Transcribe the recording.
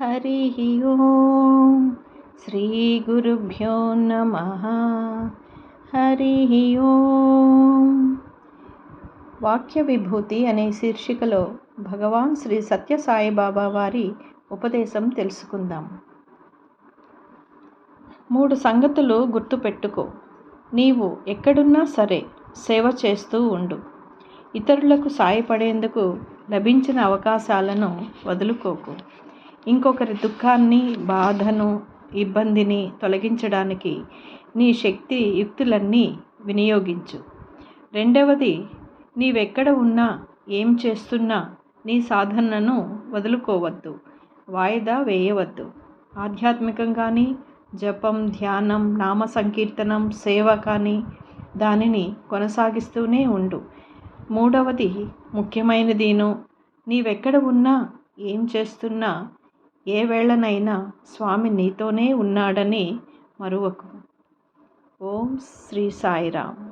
హరి ఓం శ్రీ గురుభ్యో నమ హరి ఓం వాక్య విభూతి అనే శీర్షికలో భగవాన్ శ్రీ సత్య సాయిబాబా వారి ఉపదేశం తెలుసుకుందాం. మూడు సంగతులు గుర్తుపెట్టుకో. నీవు ఎక్కడున్నా సరే సేవ చేస్తూ ఉండు. ఇతరులకు సాయపడేందుకు లభించిన అవకాశాలను వదులుకోకు. ఇంకొకరి దుఃఖాన్ని బాధను ఇబ్బందిని తొలగించడానికి నీ శక్తి యుక్తులన్నీ వినియోగించు. రెండవది నీవెక్కడ ఉన్నా ఏం చేస్తున్నా నీ సాధనను వదులుకోవద్దు. వాయిదా వేయవద్దు. ఆధ్యాత్మికం కానీ జపం ధ్యానం నామ సంకీర్తనం సేవ కానీ దానిని కొనసాగిస్తూనే ఉండు. మూడవది ముఖ్యమైనదిను. నీవెక్కడ ఉన్నా ఏం చేస్తున్నా ఏ వేళనైనా స్వామి నీతోనే ఉన్నాడని మరువకు. ఓం శ్రీ సాయిరామ్.